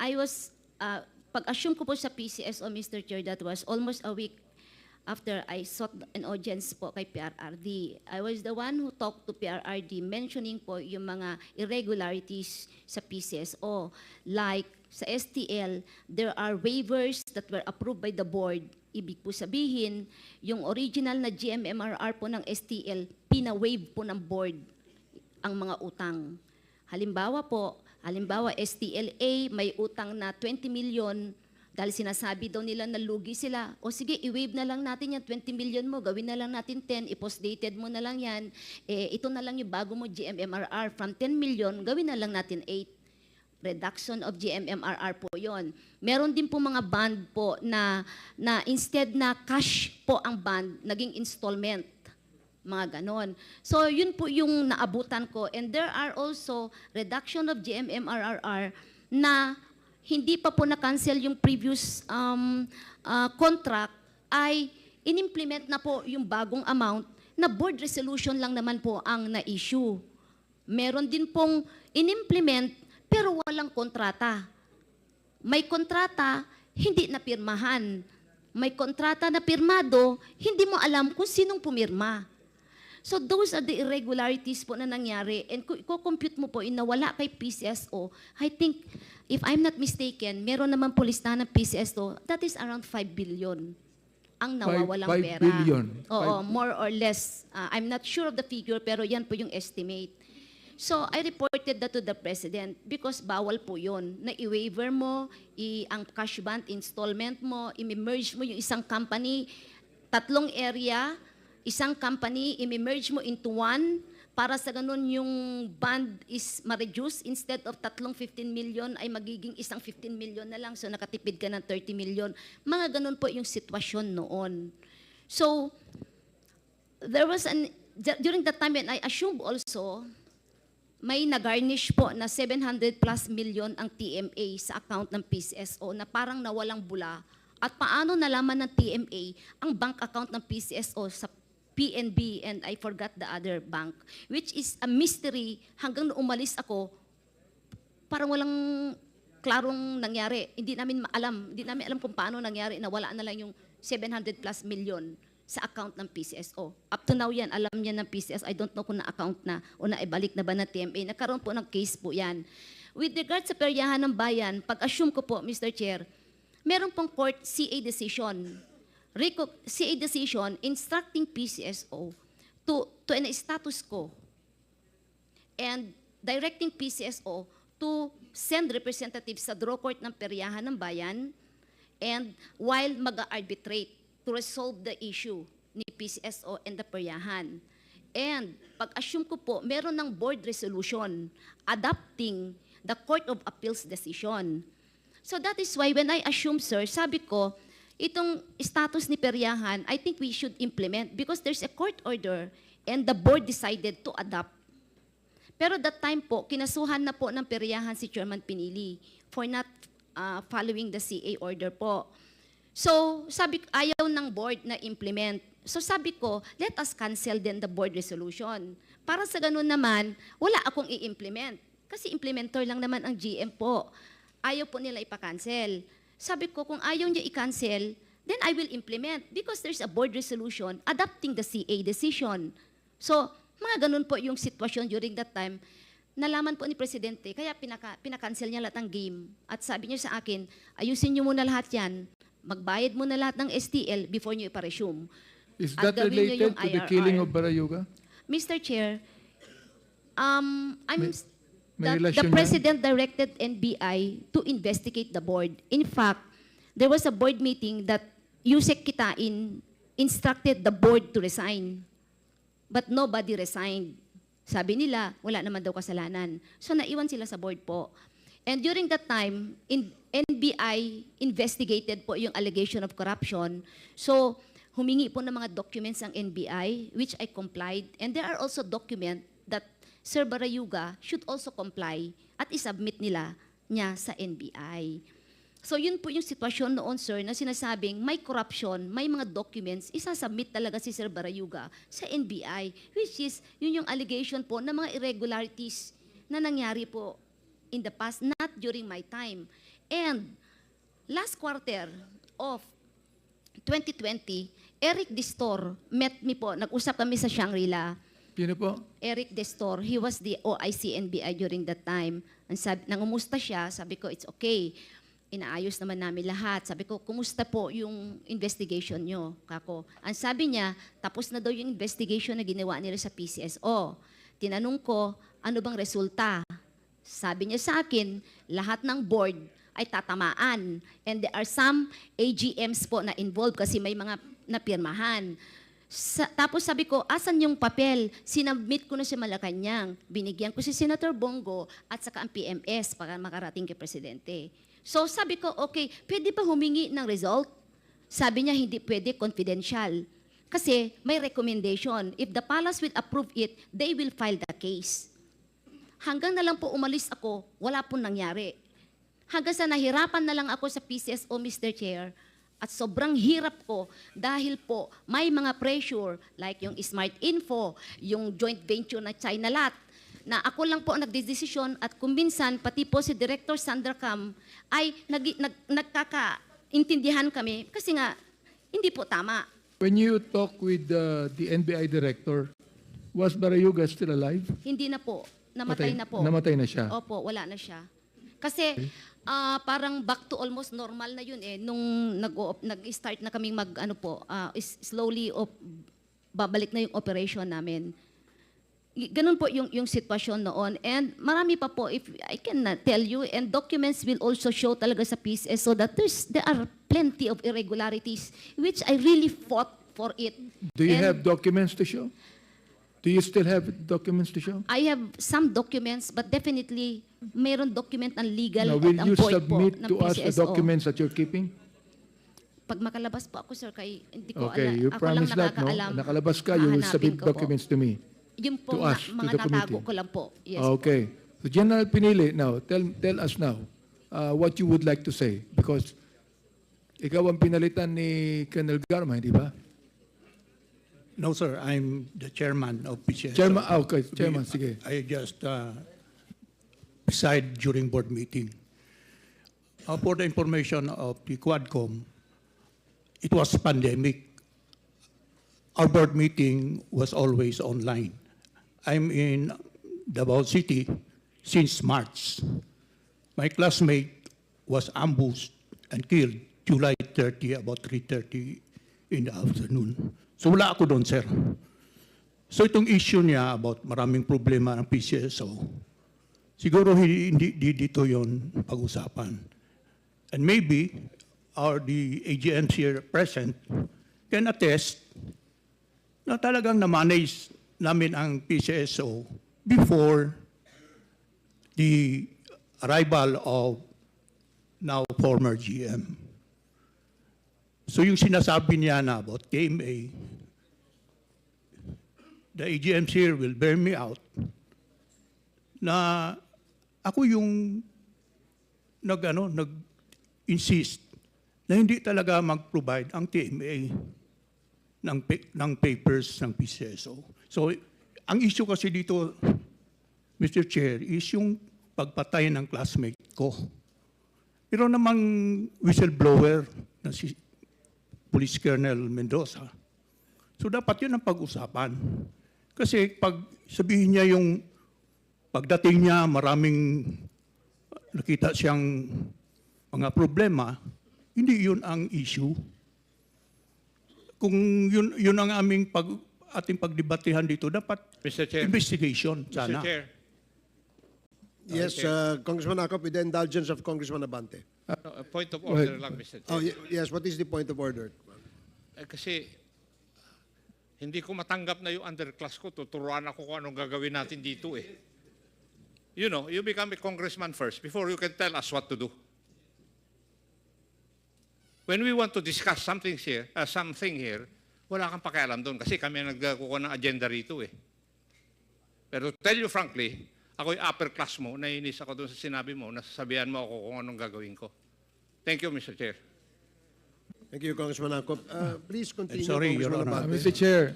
I was, uh, pag-assume ko po sa PCSO, Mr. Chair, that was almost a week after I sought an audience po kay PRRD. I was the one who talked to PRRD mentioning po yung mga irregularities sa PCSO. Like sa STL, there are waivers that were approved by the board. Ibig po sabihin, yung original na GMMRR po ng STL, pina-waive po ng board ang mga utang. Halimbawa po, halimbawa STLA may utang na 20 million dahil sinasabi daw nila na lugi sila. O sige, i-waive na lang natin yan, 20 million mo, gawin na lang natin 10, i-post-dated mo na lang yan. Eh, ito na lang yung bago mo GMMRR. From 10 million, gawin na lang natin 8 reduction of GMMRR po yon. Meron din po mga bond po na, na instead na cash po ang bond, naging installment mga ganon. So, yun po yung naabutan ko. And there are also reduction of GMMRR na hindi pa po na-cancel yung previous um, uh, contract ay inimplement na po yung bagong amount na board resolution lang naman po ang na-issue. Meron din pong inimplement pero walang kontrata. May kontrata, hindi napirmahan. May kontrata na pirmado, hindi mo alam kung sinong pumirma. So those are the irregularities po na nangyari. And kung i-compute mo po, inawala kay PCSO, I think, if I'm not mistaken, meron naman po listahan ng PCSO, that is around 5 billion ang nawawalang five pera. billion. Oo, more or less. Uh, I'm not sure of the figure, pero yan po yung estimate. So, I reported that to the President because bawal po yon na i-waiver mo, i ang cash bond installment mo, i-merge mo yung isang company, tatlong area, isang company, i-merge mo into one, para sa ganun yung bond is ma-reduce, instead of tatlong 15 million ay magiging isang 15 million na lang, so nakatipid ka ng 30 million. Mga ganun po yung sitwasyon noon. So, there was an, during that time, and I assume also, may nag-garnish po na 700 plus million ang TMA sa account ng PCSO na parang nawalang bula. At paano nalaman ng TMA ang bank account ng PCSO sa PNB and I forgot the other bank, which is a mystery hanggang umalis ako, parang walang klarong nangyari. Hindi namin alam, hindi namin alam kung paano nangyari na wala na lang yung 700 plus million sa account ng PCSO. Up to now yan, alam niya ng PCS. I don't know kung na-account na o naibalik na ba ng TMA. Nagkaroon po ng case po yan. With regard sa peryahan ng bayan, pag-assume ko po, Mr. Chair, meron pong court CA decision. CA decision instructing PCSO to, to an status quo and directing PCSO to send representatives sa draw court ng peryahan ng bayan and while mag-arbitrate to resolve the issue ni PCSO and the peryahan. And pag-assume ko po, meron ng board resolution adopting the Court of Appeals decision. So that is why when I assume, sir, sabi ko, itong status ni peryahan, I think we should implement because there's a court order and the board decided to adopt pero that time po, kinasuhan na po ng peryahan si Chairman Pinili for not uh, following the CA order po. So, sabi ayaw ng board na implement. So sabi ko, let us cancel then the board resolution. Para sa ganun naman, wala akong i-implement. Kasi implementor lang naman ang GM po. Ayaw po nila ipa-cancel. Sabi ko, kung ayaw niya i-cancel, then I will implement because there's a board resolution adopting the CA decision. So, mga ganun po yung sitwasyon during that time. Nalaman po ni Presidente, kaya pinaka, pinakancel niya lahat ng game. At sabi niya sa akin, ayusin niyo muna lahat yan, magbayad muna lahat ng STL before niyo ipa-resume. Is At that niyo related to the IRR. killing of Barayuga? Mr. Chair, um, I'm, May- may the, yan? President directed NBI to investigate the board. In fact, there was a board meeting that Yusek Kitain instructed the board to resign. But nobody resigned. Sabi nila, wala naman daw kasalanan. So naiwan sila sa board po. And during that time, in, NBI investigated po yung allegation of corruption. So humingi po ng mga documents ang NBI, which I complied. And there are also documents Sir Barayuga should also comply at isubmit nila niya sa NBI. So yun po yung sitwasyon noon, sir, na sinasabing may corruption, may mga documents, isasubmit talaga si Sir Barayuga sa NBI, which is, yun yung allegation po ng mga irregularities na nangyari po in the past, not during my time. And last quarter of 2020, Eric Distor met me po. Nag-usap kami sa Shangri-La. Sino po? Eric Destor, he was the OIC NBI during that time. Ang sabi, nangumusta siya, sabi ko, it's okay. Inaayos naman namin lahat. Sabi ko, kumusta po yung investigation nyo, kako? Ang sabi niya, tapos na daw yung investigation na ginawa nila sa PCSO. Tinanong ko, ano bang resulta? Sabi niya sa akin, lahat ng board ay tatamaan. And there are some AGMs po na involved kasi may mga napirmahan. Sa, tapos sabi ko, asan yung papel? Sinabmit ko na sa Malacanang. Binigyan ko si Senator Bongo at saka ang PMS para makarating kay Presidente. So sabi ko, okay, pwede ba humingi ng result? Sabi niya, hindi pwede, confidential. Kasi may recommendation. If the palace will approve it, they will file the case. Hanggang na lang po umalis ako, wala pong nangyari. Hanggang sa nahirapan na lang ako sa PCSO, Mr. Chair, at sobrang hirap ko dahil po may mga pressure like yung Smart Info, yung joint venture na China Lot, na ako lang po ang nagdesisyon at kuminsan pati po si Director Sandercam ay nag, nag, nagkakaintindihan kami kasi nga hindi po tama. When you talk with uh, the NBI director, was Barayuga still alive? Hindi na po. Namatay Matay- na po. namatay na siya. Opo, wala na siya. Kasi ah, parang back to almost normal na yun eh nung nag nag-start na kaming mag ano po, ah, is- slowly op, babalik na yung operation namin. Y- Ganun po yung yung sitwasyon noon and marami pa po if I can uh, tell you and documents will also show talaga sa PCS so that there's there are plenty of irregularities which I really fought for it. Do you And- have documents to show? Do you still have documents to show? I have some documents, but definitely mayroon document ng legal Now, at will ang you void po submit ng to us the PCSO. documents that you're keeping? Pag makalabas po ako, sir, kay hindi ko Okay, ala- you ako lang promise that, no? nakakaalam. Nakalabas ka, you will Hahanapin submit ko po. documents to me. Yung po, to na- us, to mga the natago committee. ko lang po. Yes po. Okay. So General Pinili, now, tell, tell us now uh, what you would like to say. Because ikaw ang pinalitan ni Colonel Garma, hindi ba? No, sir. I'm the chairman of PCS. Chairman, ah, okay, chairman, sige. I just uh, preside during board meeting. Uh, for the information of the Quadcom, it was pandemic. Our board meeting was always online. I'm in Davao City since March. My classmate was ambushed and killed July 30, about 3.30 in the afternoon. So wala ako doon, sir. So itong issue niya about maraming problema ng PCSO, siguro hindi, dito yon pag-usapan. And maybe our the AGMs here present can attest na talagang na-manage namin ang PCSO before the arrival of now former GM. So yung sinasabi niya na about KMA, the AGMs here will bear me out na ako yung nag ano nag insist na hindi talaga mag-provide ang TMA ng ng papers ng PCSO. So ang issue kasi dito Mr. Chair is yung pagpatay ng classmate ko. Pero namang whistleblower na si Police Colonel Mendoza. So dapat yun ang pag-usapan. Kasi pag sabihin niya yung pagdating niya maraming nakita siyang mga problema, hindi yun ang issue. Kung yun, yun ang aming pag, ating pagdebatehan dito, dapat Mr. Chair. investigation sana. Mr. Chair, Yes, uh, Congressman Akop, with the indulgence of Congressman Abante. no, a point of order lang, Mr. Chair. Oh, yes, what is the point of order? Eh, kasi hindi ko matanggap na yung underclass ko. Tuturuan ako kung anong gagawin natin dito eh. You know, you become a congressman first before you can tell us what to do. When we want to discuss something here, uh, something here, wala kang pakialam doon kasi kami ang nagkukuha ng agenda rito eh. Pero to tell you frankly, ako yung upper class mo, nainis ako doon sa sinabi mo, nasasabihan mo ako kung anong gagawin ko. Thank you, Mr. Chair. Thank you, Congressman Akop. Uh, please continue, sorry, Your Congressman Honor. Abante. Mr. Chair,